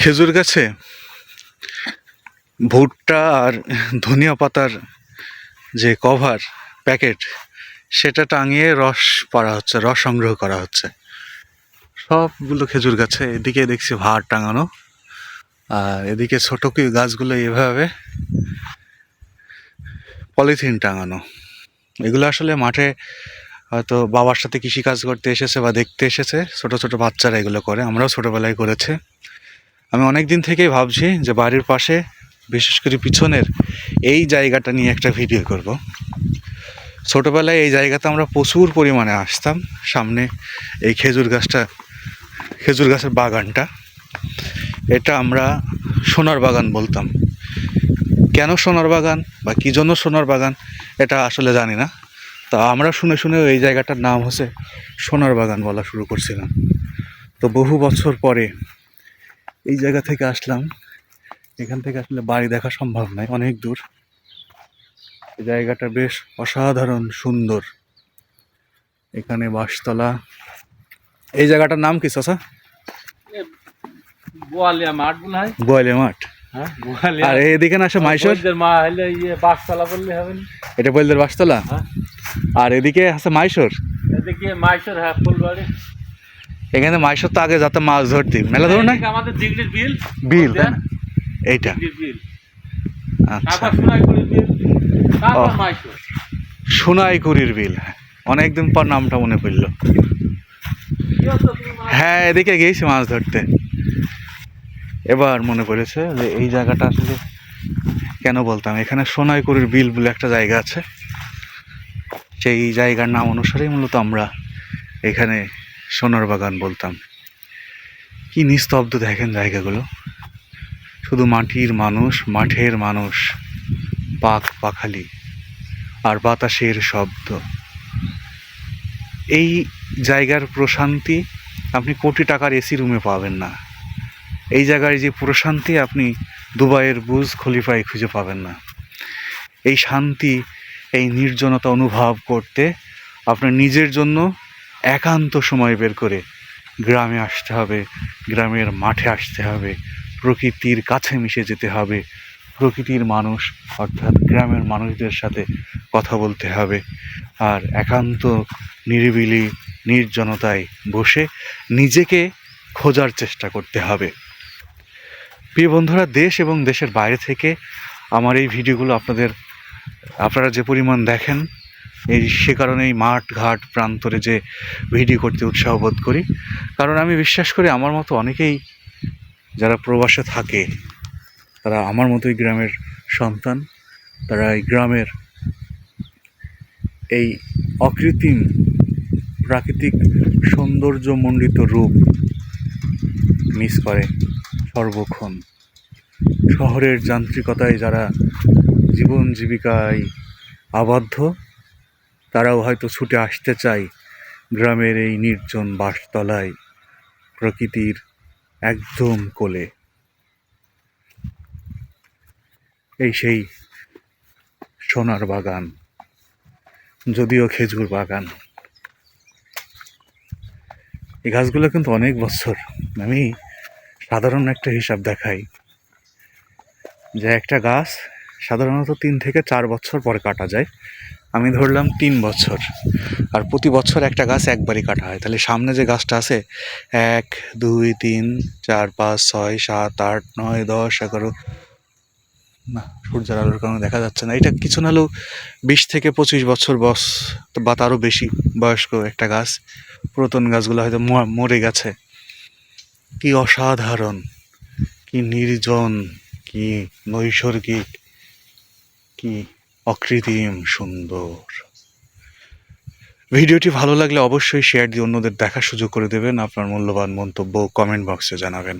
খেজুর গাছে ভুট্টা আর ধনিয়া পাতার যে কভার প্যাকেট সেটা টাঙিয়ে রস পাড়া হচ্ছে, রস সংগ্রহ করা হচ্ছে। সবগুলো খেজুর গাছে এদিকে দেখছি ভার টাঙানো। আর এদিকে ছোট কি গাছগুলো এভাবে পলিথিন টাঙানো। এগুলো আসলে মাঠে হয়তো বাবার সাথে কৃষিকাজ করতে এসেছে বা দেখতে এসেছে। ছোট ছোট বাচ্চারা এগুলো করে, আমরাও ছোটোবেলায় করেছে। আমি অনেক দিন থেকেই ভাবছি যে বাড়ির পাশে, বিশেষ করে পিছনের এই জায়গাটা নিয়ে একটা ভিডিও করব। ছোটোবেলায় এই জায়গাতে আমরা প্রচুর পরিমাণে আসতাম। সামনে এই খেজুর গাছটা, খেজুর গাছের বাগানটা। এটা আমরা সোনার বাগান বলতাম। কেন সোনার বাগান বা কী জন্য সোনার বাগান এটা আসলে জানি না। তা আমরা শুনে শুনে এই জায়গাটার নাম হচ্ছে সোনার বাগান বলা শুরু করছিলাম। তো বহু বছর পরে এই জায়গা থেকে আসলাম। এখান থেকে আসলে বাড়ি দেখা সম্ভব নয় অনেক দূর। এই জায়গাটা বেশ অসাধারণ সুন্দর। এখানে বাঁশতলা। এই জায়গাটার নাম কি বোয়ালিয়া মাঠ মনে হয়। মাঠ। হ্যাঁ আর এদিকে না আসে মাইশোর ইয়ে বললে হবে এটা বলদের বাঁশতলা? হ্যাঁ। আর এদিকে আছে মাইশোর এদিকে মাইশোর হ্যাঁ ফুলবাড়ি। এখানে মাইশোর তো আগে যাতে মাছ ধরতি। মেলা ধরুন না? আমাদের বিল। বিল তাই না? এইটা। আচ্ছা। সোনাইকুড়ির বিল। অনেকদিন পর নামটা মনে পড়ল? হ্যাঁ এদিকে গিয়েছি মাছ ধরতে। এবার মনে পড়েছে যে এই জায়গাটা আসলে কেন বলতাম? এখানে সোনাইকুড়ির বিল বলে একটা জায়গা আছে। সেই জায়গার নাম অনুসারেই মূলত আমরা এখানে সোনার বাগান বলতাম। কি নিস্তব্ধ দেখেন জায়গাগুলো। শুধু মাটির মানুষ, মাঠের মানুষ পাক পাখালি আর বাতাসের শব্দ। এই জায়গার প্রশান্তি আপনি কোটি টাকার এসি রুমে পাবেন না। এই জায়গায় যে প্রশান্তি আপনি দুবাইয়ের বুজ খলিফায় খুঁজে পাবেন না। এই শান্তি, এই নির্জনতা অনুভব করতে আপনার নিজের জন্য একান্ত সময় বের করে গ্রামে আসতে হবে, গ্রামের মাঠে আসতে হবে, প্রকৃতির কাছে মিশে যেতে হবে, প্রকৃতির মানুষ অর্থাৎ গ্রামের মানুষদের সাথে কথা বলতে হবে। আর একান্ত নিরিবিলি, নির্জনতায় বসে নিজেকে খোঁজার চেষ্টা করতে হবে। প্রিয় বন্ধুরা, দেশ এবং দেশের বাইরে থেকে আমার এই ভিডিওগুলো আপনাদের, আপনারা যে পরিমাণ দেখেন এই সে কারণে এই মাঠ ঘাট প্রান্তরে যে ভিডিও করতে উৎসাহ বোধ করি। কারণ আমি বিশ্বাস করি আমার মতো অনেকেই যারা প্রবাসে থাকে, তারা আমার মতোই গ্রামের সন্তান, তারা এই গ্রামের এই অকৃত্রিম প্রাকৃতিক সৌন্দর্যমণ্ডিত রূপ মিস করে সর্বক্ষণ। শহরের যান্ত্রিকতায় যারা জীবন জীবিকায় আবদ্ধ তারাও হয়তো ছুটে আসতে চায় গ্রামের এই নির্জন বাসতলায় প্রকৃতির একদম কোলে। এই সেই সোনার বাগান, যদিও খেজুর বাগান। এই গাছগুলো কিন্তু অনেক বছর আমি সাধারণ একটা হিসাব দেখাই যে একটা গাছ সাধারণত তিন থেকে চার বছর পরে কাটা যায়। আমি ধরলাম তিন বছর। আর প্রতি বছর একটা গাছ একবারই কাটা হয়। তাহলে সামনে যে গাছটা আছে, এক, দুই, তিন, চার, পাঁচ, ছয়, সাত, আট, নয়, দশ, এগারো, না, সূর্যের আলোর কারণে দেখা যাচ্ছে না। এটা কিছু না হলেও বিশ থেকে পঁচিশ বছর বয়স বা তারও বেশি বয়স্ক একটা গাছ। পুরাতন গাছগুলো হয়তো মরে গেছে। কি অসাধারণ, কি নির্জন, কি নৈসর্গিক, কি অকৃত্রিম সুন্দর। ভিডিওটি ভালো লাগলে অবশ্যই শেয়ার দিয়ে অন্যদের দেখার সুযোগ করে দেবেন। আপনার মূল্যবান মন্তব্য কমেন্ট বক্সে জানাবেন।